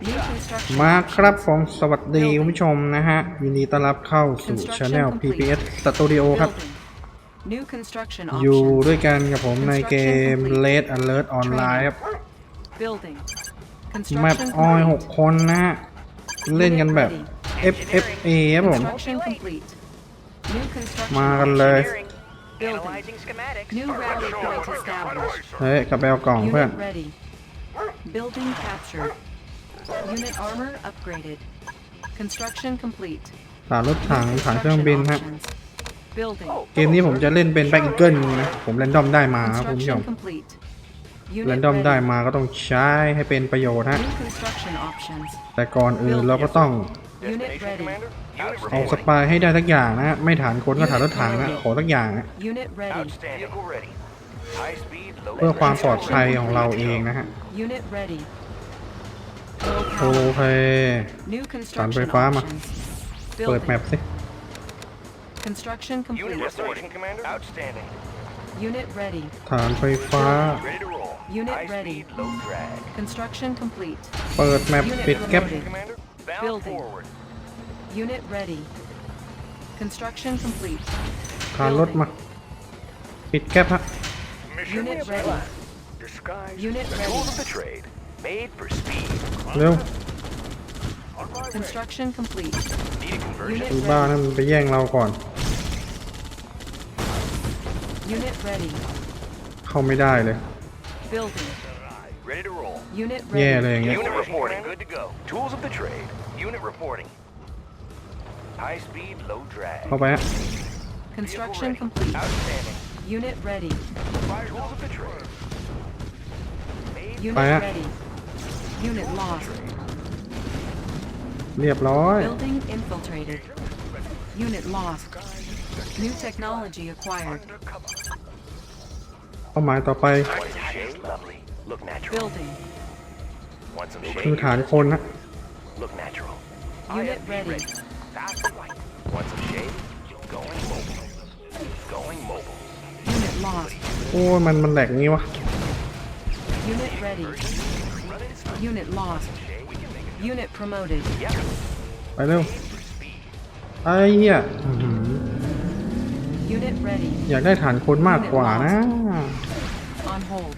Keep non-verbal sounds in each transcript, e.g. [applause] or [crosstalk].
New construction มาครับ options. ผมสวัสดีคุณผู้ชมนะฮะยินดีต้อนรับเข้าสู่ Construction Channel complete. PPS Studio ครับ Building. New construction อยู่ options. ด้วยกันกับผมในเกม Construction complete. Red Alert Online ครับ Building. แมป Construction ออยหก complete. คนนะฮะ เล่นกันแบบ FFA ครับผม Construction complete. New construction มากันเลย options. Analyzing schematics. New rally point established. เฮ้ยกระเบลกล่องเพื่อน Unit ready. Building captured. Unit armor upgraded. Construction complete. สารรถถังถังเครื่องบินฮะ Options. Building. เกมนี้ผมจะเล่นเป็นแบ็กเกิลนะ ผมเรนดอมได้มาครับคุณผู้ชม Construction complete. เรน Unit ดอมได้ ready. มาก็ต้องใช้ให้เป็นประโยชน์ฮะ New construction options. แต่ก่อนอื่นเราก็ต้อง Unit ready. เอาสปายให้ได้สักอย่างนะฮะไม่ฐานคนก็ฐานรถถังนะขอสักอย่างนะ Unit ready. Outstanding. Vehicle ready. High speed, low เพื่อความปลอดภัยของเราเองนะฮะ Unit ready. Low โอ power. เค New สารไฟ construction ฟ้ามา options. เปิดแม Building. ปสิ Construction Unit complete. reporting, Commander. Outstanding. Unit ready. ฐานไฟฟ้า Ready to roll. Unit High ready. speed, low drag. Construction complete. เปิดแมป Unit ปิดแก๊ป promoted. Commander. Bound Building. forward. Unit ready. Construction complete. ฐานรถมา ปิดแก๊ปฮะ Mission Unit is ready. planned. Disguise. Unit the ready. tools of the trade. Made for speed. เร็ว Construction complete. Need a conversion. Unit ไอ้บ้า ready. นั่นมันไปแย่งเราก่อน Unit ready. เข้าไม่ได้เลย Building. Ready to roll. Unit แย่ ready. เลยอย่างเงี้ย Unit reporting. Good to go. Tools of the trade. Unit reporting. High speed, low drag. เข้าไปฮะ Vehicle Construction ready. complete. Outstanding. Unit ready. Tools of the trade. Made Unit Fire. ready. Unit lost. เรียบร้อย Building infiltrated. Unit lost. New technology acquired. undercover. เป้าหมายต่อไป Want some shade? Lovely. Look natural. Building. Want some คือ shade? ฐานคนฮะ Look natural. Unit IFV ready. Fast and light. Want some shade? Going mobile. Going mobile. Unit lost. โอ้ยมันมันแหลกงี้วะ Unit ready. Running slow. Unit lost. Shade? We can make it. Unit promoted. Yep. ไปเร็ว Made for speed. ไอ้เหี้ยอื้อหือ Unit ready. อยากได้ฐานคนมากกว่านะ On hold.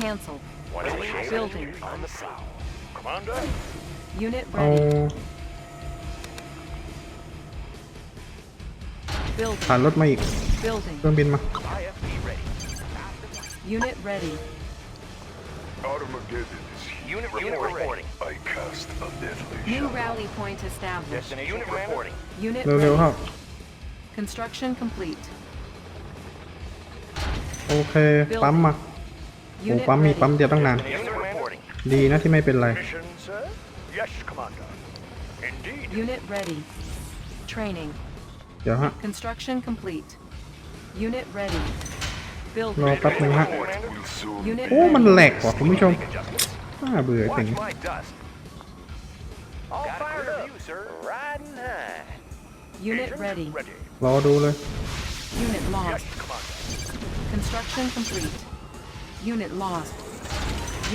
Cancel. Want some shade? Building. On the prowl. Commander. Unit เอา ready. ฐาน Building. รถมาอีก Building. เครื่องบินมา IFV ready. Fast and light. Unit ready. Armageddon is here. Unit reporting. I cast a deadly New shadow. rally point established. Destination Unit reporting. Unit เร็วๆครับ ready. Construction complete. โอเค ปั๊มมา โอ้ Unit ปั๊มมี ready. ปั๊มเดียวตั้งนาน Unit reporting. ดีนะที่ไม่เป็นไร Mission, sir? Yes, Commander. Indeed. Unit ready. Training. เดี๋ยวฮะ Construction complete. Unit ready. รอ Building. แป๊บนึงฮะ Will soon Unit โอ้ มัน ready. แหลกว่ะคุณผู้ชม Make adjustments. น่าเบื่อจริง Watch my dust. All fired up. You, sir. Riding high. Unit ready. ready. รอดูเลย Unit lost. Commander. Construction complete. Unit lost.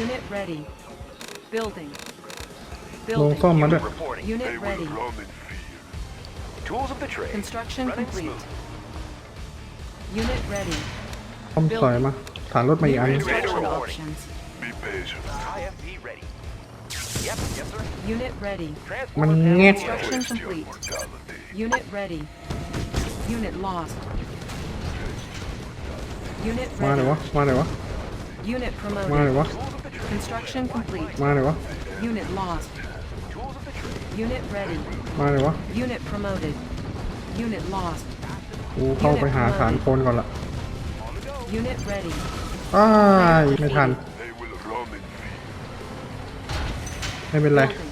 Unit ready. Building. ลง Building. ซ่อมมาด้วย Unit reporting. Unit They will ready. run in fear. Tools of the trade. Construction Running complete. smooth. Unit ready. ซ่อมสอยมาฐานรถมาอีกอัน New นึง construction reporting. options. Be patient. IFV ready. Yep, yes, sir. Unit ready. มัน Transport แงะ Construction Waste your complete. mortality. Unit ready. Unit lost. Unit มาเลยวะ ready. มาเลยวะ Unit มาเล promoted. ยวะ Construction complete. มาเลยวะ Unit lost. Tools of the trade. Unit ready. มาเลยวะ Unit promoted. Unit lost. กูเข้าไปหาฐานคนก่อนละ Unit ready. อ้ายไม่ทัน They will run in fear. ไม่เป็นไร Building.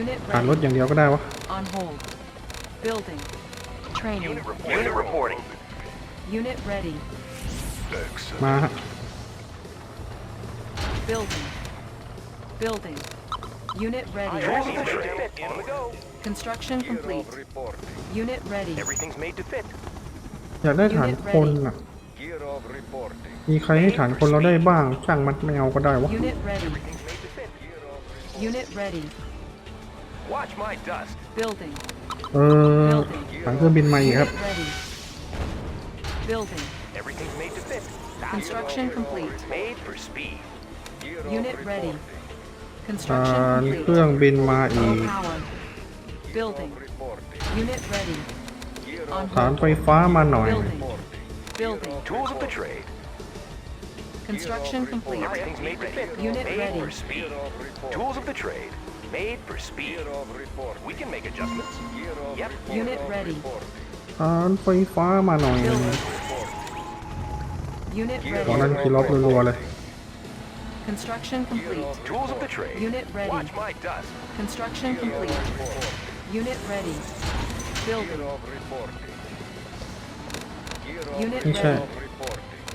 Unit ฐานรถ ready. อย่างเดียวก็ได้วะ On hold. Building. Training. Unit, report. Unit reporting. Unit ready. Excellent. มาฮะ Building. Building. Unit ready. Tools of the trade. On the go. Construction complete. Unit ready. Everything's made to fit. อยากได้ฐานคนอ่ะ Gear of reporting. มีใครให้ฐานคนเราได้บ้างช่างมันไม่เอาก็ได้วะ Unit ready. Everything's made to fit. Unit ready. Watch my dust. Building. เออถังเครื่องบินมาอีกครับ Unit ready. Building. Everything's made to fit. Construction complete. Made for speed. Unit ready. ฐ Construction าน complete. เครื่องบินมาอีก Low power. Building. Unit ready. On ฐาน hold. ไฟฟ้ามาหน่อย Building. Building. Tools of the trade. Construction complete. Everything's made to fit. Unit made ready. for speed. Tools of the trade. Made for speed. We can make adjustments. Yep. Unit ready. ฐานไฟฟ้ามาหน่อย Building. Unit ตอนนั้น ready. คีล็อกรัวๆเลย Construction complete. Tools of the trade. Unit ready. Watch my dust. Construction complete. Unit ready. Building. Unit ไม่ใช่ ready.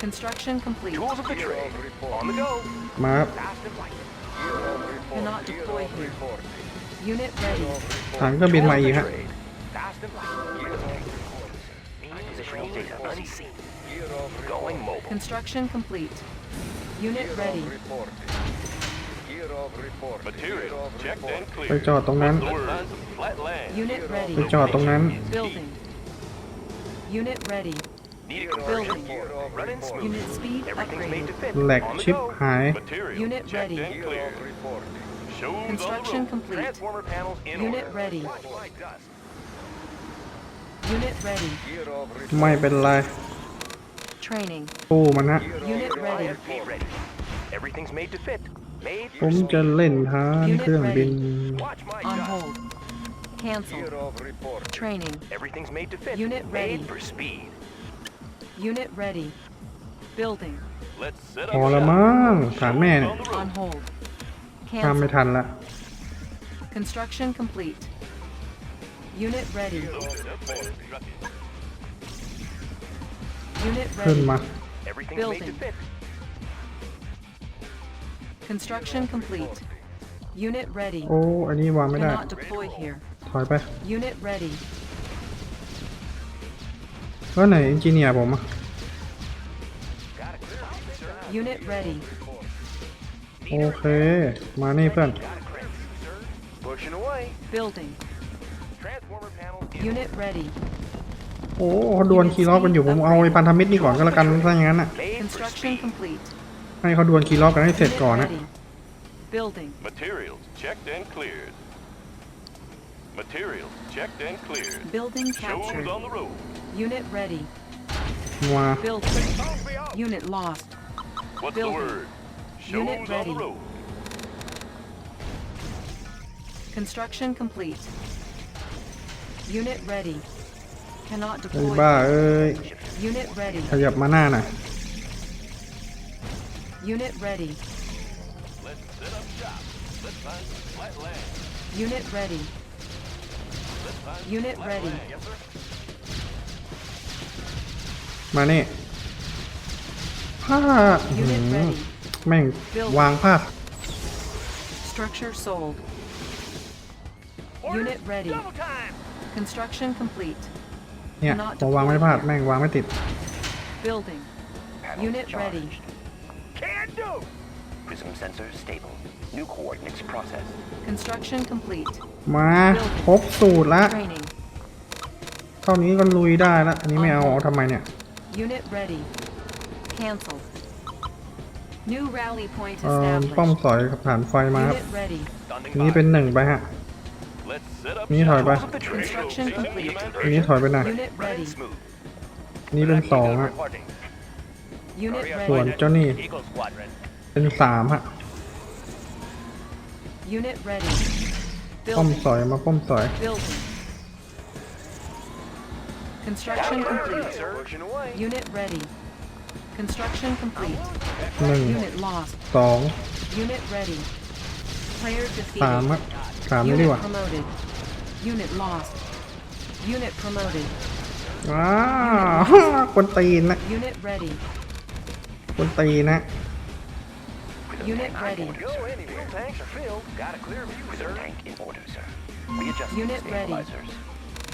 Construction complete. Tools of the trade. On the go. มาครับ Fast and light. Cannot deploy here. Unit ready. ฐานเครื่องบิน Tools มา of อี the กฮะ trade. Fast and light. Positioning data unseen. Going mobile. Construction complete. Unit ready. Material checked and ไป cleared. จอดตรงนั้น Let's find some flat land. Unit ไป ready. จอดตรงนั้น Building. Unit ready. Need a conversion. Building. Running smooth. Unit speed Everything's made to upgraded. fit. แหลก On the ชิป go. หาย Material Unit checked ready. and cleared. Shows Construction on the road. complete. Transformer panels in Unit order. ready. Watch my dust. Unit ready. ไม่เป็นไร Training. ตู้มันฮะ Unit ready. IFV ready. Everything's made to fit. Made ผม for จะ speed. เล่นฐานเครื่องบิน Watch my On dust. hold. Cancel. Training. Everything's made to fit. Unit Made ready. for speed. Unit ready. Building. Let's set พ up อละ shop. มั้งฐานแม่เนี่ย On the road. On hold. ข้ามไม่ Cancel. ทันละ Construction complete. Unit ready. Loaded up and trucking. Unit ขึ้น ready. มา Everything's made to Building. fit. Construction complete. Unit ready. โอ้ อันนี้วางไม่ได้ Cannot deploy here. ถอยไป Unit ready. ก็ไหนเอนจิเนียร์ผมอะ Unit ready. โอเค มานี่เพื่อน Pushing away. Building. Transformer panels in Unit ready. โอ้เขาดวลคีย์ล็อกกันอยู่ผมเอาไอ้พันธมิตรนี่ก่อนก็แล้วกันถ้าอย่างนั้นอะ Made for Construction speed. complete. ให้เขาดวลคีย์ล็อกกันให้เสร็จ Unit ก่อนนะ ready. Building. Materials checked and cleared. Materials checked and cleared. Building Shows captured. on the road. Unit ready. มา Building. Unit lost. What's Building. the word? Unit Shows on ready. the road. Construction complete. Unit ready. Cannot ไอ้ deploy. บ้าเอ้ย Unit ready. ขยับมาหน้าหน่อย Unit ready. Let's set up shop. Let's find some flat land. Unit ready. Let's find some Unit flat ready. land. Yes, sir. มานี่ผ้าอื้อ Unit หือ ready. แม่งวางผ้า Structure sold. Unit ready. Double time. Construction complete. เนี่ยพอวางไม่พลาดแม่งวางไม่ติด Building. Panels Unit ready. charged. Can do. Prism sensors stable. New coordinates processed. Construction complete. มาครบสูตรละ Training. เท่านี้ก็ลุยได้ละ อันนี้ไม่เอาเอาทำไมเนี่ย Unit ready. Cancel. New rally point เอ่อป้อม established. สอยกับฐานไฟมาครับ Unit ready. Standing อันนี้ by. เป็นหนึ่งไปฮะ Let's set up อันนี้ถอย shop. ไป Tools of the trade. Construction Station complete. commander. อันนี้ถอยไปหน่อย Unit ready. Running smooth. อันนี้เป็นสองฮะ Reporting. Unit ส่วน ready. เจ้านี่ Eagle Squadron. เป็นสามฮะ Unit ready. ป้อม Building. สอยมาป้อมสอย Building. Construction complete. Sir. Pushing away. Unit ready. Construction complete. หนึ่ง Unit lost. สอง Unit ready. Player สาม defeated. ฮะสามนี่ดี Unit กว่า promoted. Unit lost. Unit promoted. ว้าวคนตีนนะ Unit ready. คนตีนนะ Unit ready. Go any fuel tanks are filled. Got a clear view, sir. Tank in order, sir. Readjust Unit ready. stabilizers.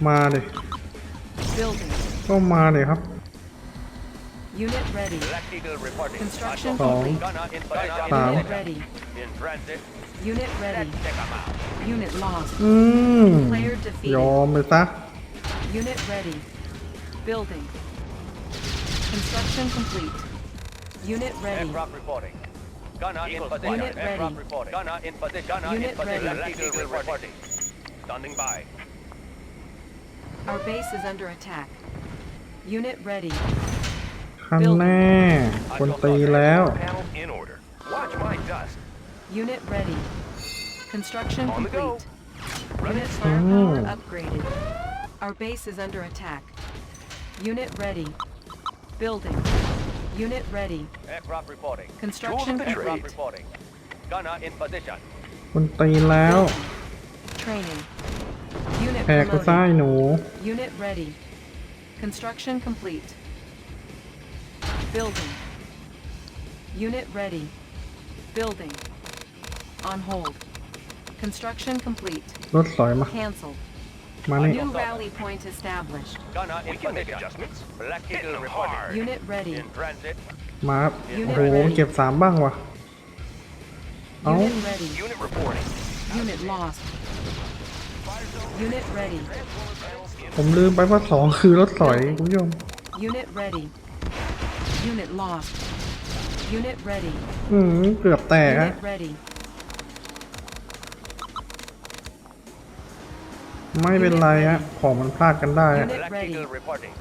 มาเลย Building. ก็มาเลยครับ Unit ready. Black Eagle reporting. Construction Song. complete. Gunner in position. Song. Unit ready. In transit. Unit ready. Let's take 'em out. Unit lost. อืม Player defeated. ยอมไปซะ Unit ready. Building. Construction complete. Unit ready. Aircraft reporting. Gunner in position. Unit Aircraft ready. reporting. Gunner in position. Gunner Unit in position. ready. Black Eagle reporting. Standing by. Our base is under attack. Unit ready. คันแน่ คนตีแล้ว Panels in order. Watch my dust. Unit ready. Construction On the go. complete. Unit firepower upgraded. Our base is under attack. Unit ready. Building. Unit ready. Aircraft reporting. Construction Tools of the Aircraft trade. complete. reporting. Gunner in position. คนตีแล้ว Training. Unit แหกกูซ้าย promoted. หนู Unit ready. Construction complete. Building. Unit ready. Building. On hold. Construction complete. รถสอยมา Cancelled. มานี่ New rally point established. Gunner in We can make position. adjustments. Black Hitting Eagle them reporting. hard. Unit ready. In transit. มาครับ Unit โอ้โห ready. เก็บสามบ้างวะเอ้า Unit ready. Unit reporting. Unit lost. Unit ready. ผมลืมไปว่าสองคือรถสอยคุณผู้ชม Unit ready. Unit lost. Unit ready. อืมเกือบแตกฮะ Unit ready. ไม่เป็นไรฮะของมันพลาดกันได้ฮะ Unit Black ready. Eagle reporting.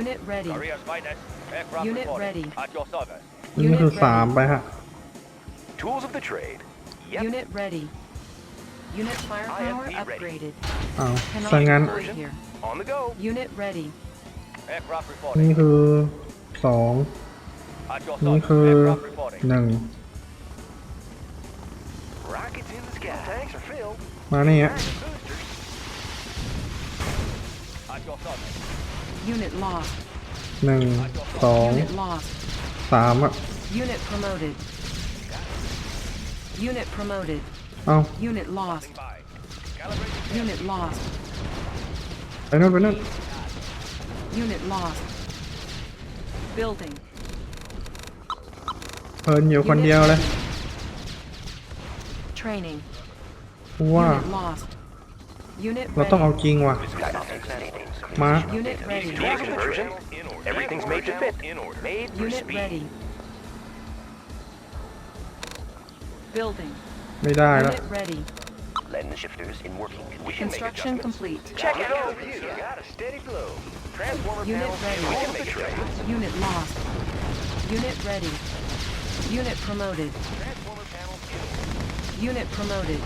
Unit ready. Careers finest. Aircraft Unit reporting. ready. At your service. นี่คือสามไปฮะ Tools of the trade. Yep. Unit ready. Unit firepower IFV ready. upgraded. อ้าว Cannot ซะงั้น deploy here. On the go. Unit ready. Aircraft นี่ reporting. คือสอง At your นี่ service. คือ Aircraft reporting. หนึ่ง Rockets in the sky. Tanks are filled. มานี่ฮะ Rocket Unit lost. หนึ่งสอง Unit lost. สามอะ Unit promoted. Unit promoted. เอา Unit lost. By. Calibrating. Unit lost. ไปนู่นไปนู่น Unit lost. Building. เพลินอยู่คนเดียวเลย Training. ว่า Unit lost. Unit เราต้องเอา ready. จริงว่ะ มา Unit ready. Tools conversion. Everything's made to fit. In order. Made for Unit speed. ready. Building. ไม่ได้แล้ว Unit ready. Lend the shifters in working. We can make Construction adjustments. complete. Check it over you. Got a steady flow. Transformer Unit panels. ready. We can make adjustments. Unit lost. Unit ready. Unit promoted. Transformer panels in order. Unit promoted.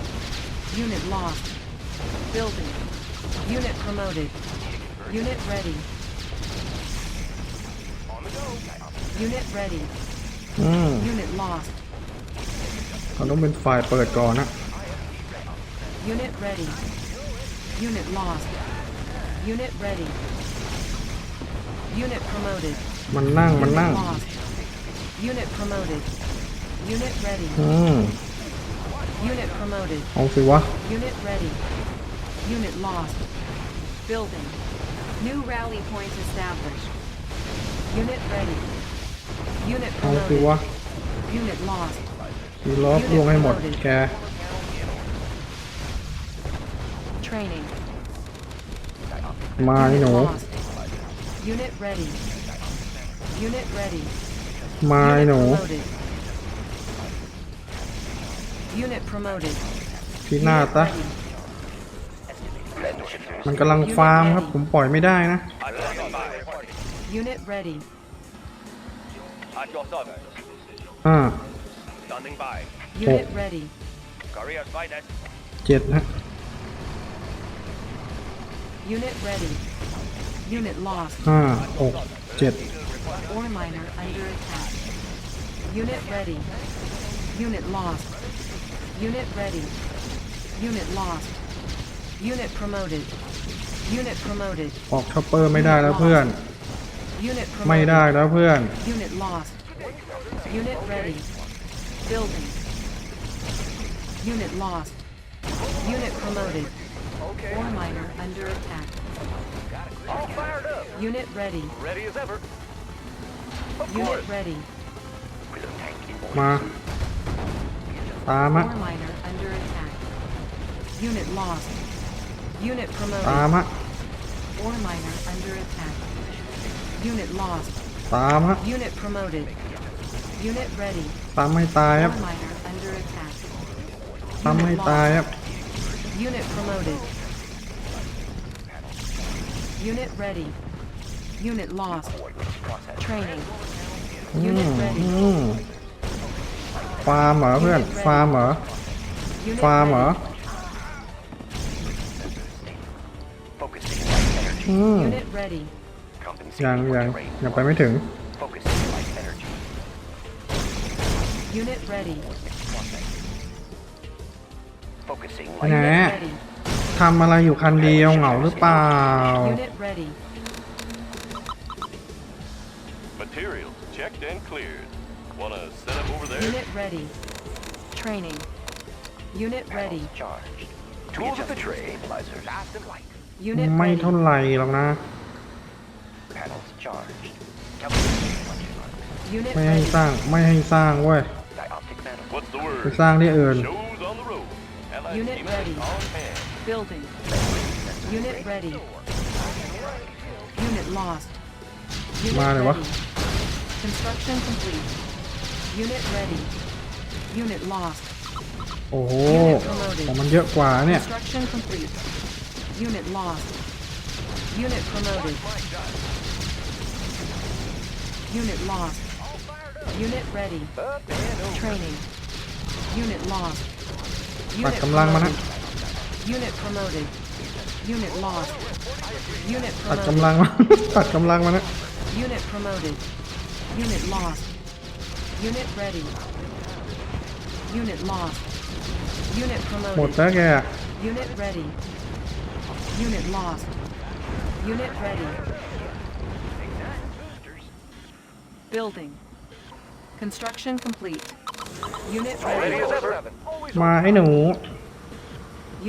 Unit lost. Building. Unit promoted. Unit ready. On the go. Unit ready. อืม Unit lost. เราต้องเป็นฝ่ายเปิดก่อนนะ Unit ready. Unit lost. Unit ready. Unit promoted. มันนั่งมัน Unit นั่ง lost. Unit promoted. Unit ready. อืม Unit promoted. เอาสิวะ Unit ready. Unit lost. Building. New rally point established. Unit ready. Unit เอาสิวะ promoted. Unit lost. ทีล้อรวมให้หมดแก Training. มาไอ้ห Unit นู lost. Unit ready. Unit ready. มาไอ้ Unit หนู promoted. Unit promoted. ที่หน้า Unit ซะ ready. Lend the shifters. มันกำลังฟาร์มครับ ผมปล่อยไม่ได้นะ At your service. Unit ready. At your service. อ่า Standing by. Unit ready. Careers finest. เจ็ดฮะ Unit ready. Unit lost. ห้าหกเจ็ด Ore miner under attack. Unit ready. Unit lost. Unit ready. Unit lost. Unit promoted. Unit promoted. ออกช็อปเปอร์ไม่ได้แล้วเพื่อน Unit ไม่ promoted. ได้แล้วเพื่อน Unit lost. Unit ready. Building. Unit lost. Unit promoted. Ore miner under attack. All fired up. Unit ready. Ready as ever. Unit ready. Prism tank in มา order. ตามฮะ Ore miner under attack. Unit lost. Unit ตาม promoted. ฮะ Ore miner under attack. Unit lost. ตามฮะ Unit promoted. Unit ready. ตามไม่ตายครับ Ore miner under attack. ตามไม่ Unit ตายค lost. รับ Unit promoted. Unit ready. Unit lost. Training. อืม Unit ready. อืมฟาร์มเหรอเพื่อน ฟาร์มเหรอ Unit ฟาร์มเหรอ ready. Focusing light energy. อืม Unit ready. ยัง Compensating for ยัง terrain. ยังไปไม่ถึง Focusing light energy. Unit ready. Focusing ไหน light Unit แน่ ready. ทำอะไรอยู่คันเดียวเหงาหรือเปล่า Unit ready. Materials checked and cleared. Wanna set up over there? Unit ready. Training. Unit ready. Panels charged. Tools of the trade. Stabilizers. Fast and light. Unit ไม่ ready. เท่าไหร่หรอกนะ Panels charged. Television reflection arcs. Unit ไม่ให้ ready. สร้างไม่ให้สร้างเว้ย Dioptic manifold. What's the ไป word? สร้างที่อื่น Shows on the road. Allied Unit schematics ready. on hand. Building. Unit ready. Unit lost. Unit มาเลยวะ ready. Construction complete. Unit ready. Unit lost. โอ้โหของมันเยอะกว่าเนี่ย Construction complete. Unit lost. Unit promoted. Unit lost. Unit ready. Training. Unit lost. ตัด Unit กำลังมานะ promoted. Unit promoted. Unit lost. Unit ตัด promoted. กำลังมา ตัดกำลังมานะ [laughs] Unit promoted. Unit lost. Unit ready. Unit lost. Unit หมด promoted. แล้วแก Unit ready. Unit lost. Unit ready. Building. Construction complete. Unit Ready ready. as ever. มาไอ้หนู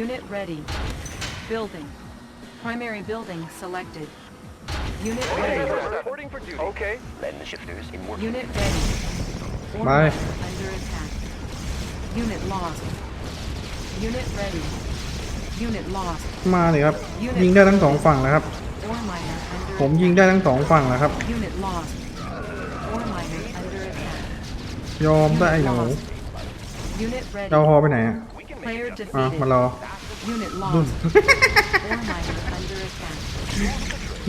Unit ready. Building. Primary building selected. Unit ready. Reporting for duty. Okay. Lens shifters in working. Unit ready. Ore Bye. miner under attack. Unit lost. Unit ready. Unit lost. มาเลยครับ ยิงได้ทั้งสองฝั่งแล้วครับ Ore miner under ผมยิงได้ทั้งสองฝั่งแล้วครับ Unit lost. Ore miner under attack. ยอมได้ไอ้หนู Unit ready. เจ้าฮอไปไหนอะ Player อะ defeated. มารอ Unit ดุน lost. Ore miner under attack.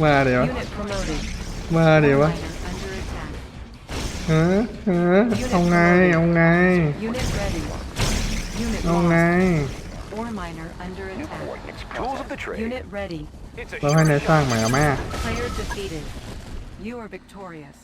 มาเดี๋ยว Unit promoted. มาเดี๋ยว Ore วะ miner under attack. เออเออเอาไง เอาไง Unit ready. Unit เอาไง lost. Ore miner under New attack. coordinates. Tools of the trade. Unit ready. It's a เราให้นายสร้างใหม่เอาแม่ Player defeated. You are victorious.